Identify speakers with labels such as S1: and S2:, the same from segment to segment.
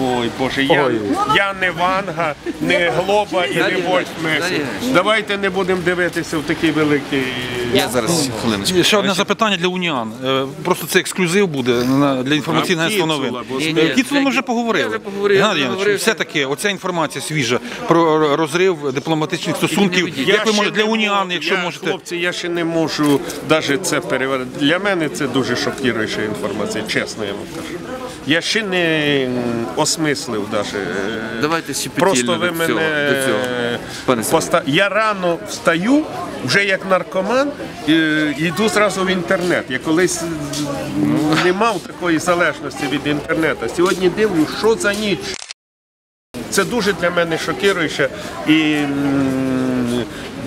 S1: Ой, Боже, я,
S2: Ой.
S1: я не Ванга, не Глоба і не
S3: Далі,
S1: Вольт Давайте не будемо дивитися в такий великий.
S3: Я зараз хвилиночку.
S2: Ще одне запитання для уніан. Е, Просто це ексклюзив буде на- для інформаційного агентства новин.
S3: Ні,
S2: ми вже поговорили.
S3: Вже
S2: Геннадій
S3: я
S2: Іванович, все-таки оця інформація свіжа про розрив дипломатичних стосунків. Як ви
S1: ще
S2: можете для
S1: не
S2: уніан,
S1: можу-
S2: якщо
S1: я,
S2: можете.
S1: Хлопці, я ще не можу навіть це перевести. Для мене це дуже шокіруюча інформація, чесно я вам кажу. Я ще не м, осмислив навіть.
S3: Давайте ще
S1: Просто ви
S3: до цього,
S1: мене
S3: до цього. Пане
S1: поста... Я рано встаю, вже як наркоман, і йду зразу в інтернет. Я колись не мав такої залежності від інтернету. Сьогодні дивлюсь, що за ніч. Це дуже для мене шокіруюче. І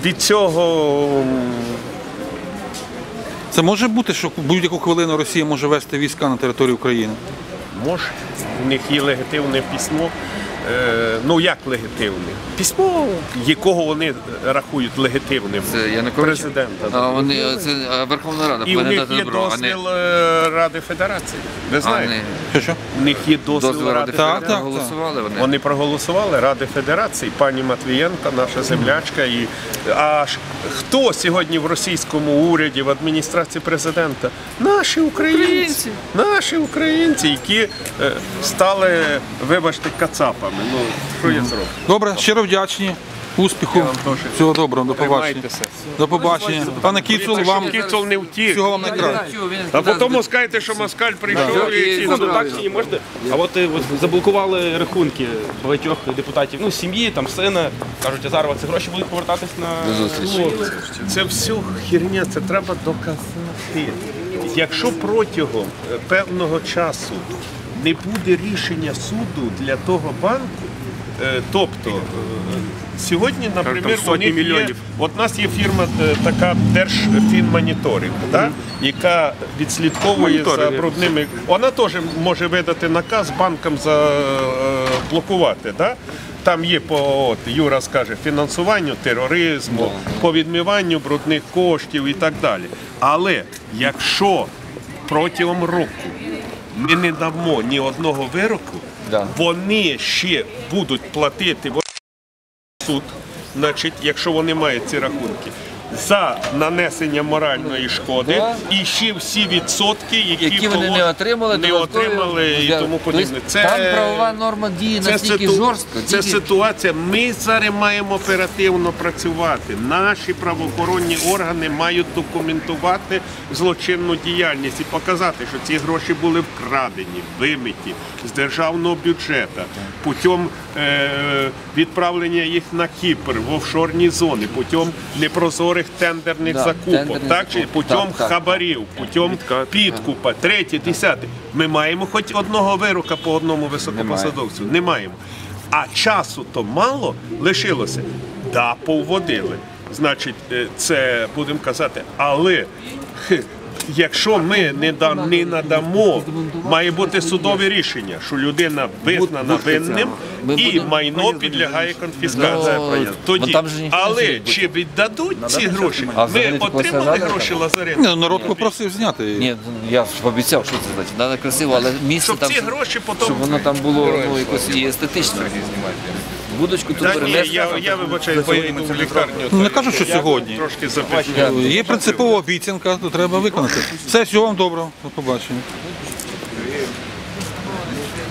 S1: від цього
S2: Це може бути, що будь-яку хвилину Росія може вести війська на територію України.
S1: Може, у них є легітимне письмо. Е, ну як легітимне? Письмо, якого вони рахують легітимним.
S3: Це Янукович?
S1: Президента.
S3: А вони це Верховна Рада
S1: І в них є
S3: добро, а не
S1: дозвіл е, Ради Федерації. Ви
S3: а
S1: знаєте?
S3: не
S2: Що що?
S1: В них є дозвіл,
S3: дозвіл Ради
S1: Ради
S2: Так,
S3: Федерації.
S2: так,
S3: Голосували вони.
S1: Вони проголосували Ради Федерації, пані Матвієнка, наша землячка. І а хто сьогодні в російському уряді, в адміністрації президента? Наші українці,
S3: Українці.
S1: наші українці, які е, стали, вибачте, кацапами. Ну що я зроблю?
S2: Добре, щиро вдячні. Успіху. Всього доброго, до побачення. До побачення. Пане Кіцул, вам
S1: Кіцул не втік.
S2: всього вам найкраще.
S1: А потім скажете, що москаль прийшов і
S3: Ну,
S4: так ні, можете? А от, е, заблокували рахунки багатьох депутатів, ну, сім'ї, там, сина. Кажуть, Азарова, ці гроші будуть повертатись на. Ну,
S1: Це все херня, це треба доказати. Якщо протягом е, певного часу не буде рішення суду для того банку, е, тобто е, сьогодні, наприклад, у них є, от у нас є фірма е, така Держфінмоніторинг, да? яка відслідковує за брудними. Вона теж може видати наказ банкам заблокувати. Да? Там є по от, Юра скаже фінансуванню тероризму, по відмиванню брудних коштів і так далі. Але якщо протягом року ми не дамо ні одного вироку,
S3: Да.
S1: вони ще будуть платити суд, значить, якщо вони мають ці рахунки. За нанесення моральної шкоди і ще всі відсотки, які,
S3: які вони не отримали,
S1: не отримали і тому подібне.
S3: Тобто Там правова норма діє настільки
S1: ситу-
S3: жорстко.
S1: це ситуація. Ми зараз маємо оперативно працювати. Наші правоохоронні органи мають документувати злочинну діяльність і показати, що ці гроші були вкрадені, вимиті з державного бюджету, путем відправлення їх на Кіпр в офшорні зони, путем непрозорих тендерних
S3: Да,
S1: закупок,
S3: тендерних
S1: так чи путем
S3: Так, так.
S1: хабарів, путем підкупа, третє, десяте. Ми маємо хоч одного вирока по одному високопосадовцю. Не маємо. А часу то мало лишилося. Да, поводили. Значить, е, це будемо казати, але. Якщо ми не, да, не надамо, має бути судове рішення, що людина визнана винним
S3: Ми
S1: і
S3: будемо-
S1: майно підлягає конфіскації.
S3: Ну,
S1: Тоді,
S3: там же ніхто не
S1: але
S3: сидить.
S1: чи віддадуть ці гроші?
S3: А
S1: Ми
S3: взагалі такого
S1: отримали гроші Лазаренко?
S2: Ні, ну, народ попросив зняти.
S3: Ні, я ж обіцяв, що це значить. Треба красиво, але місце
S1: Щоб
S3: там,
S1: ці гроші потім...
S3: щоб воно там було ну, якось і естетично. Будочку тут
S1: Та ні, я, я вибачаю, йду в лікарню.
S2: Ну, не кажу, що сьогодні.
S1: Трошки запізнюю.
S2: Є принципова обіцянка, то треба виконати. Все, всього вам доброго. До побачення.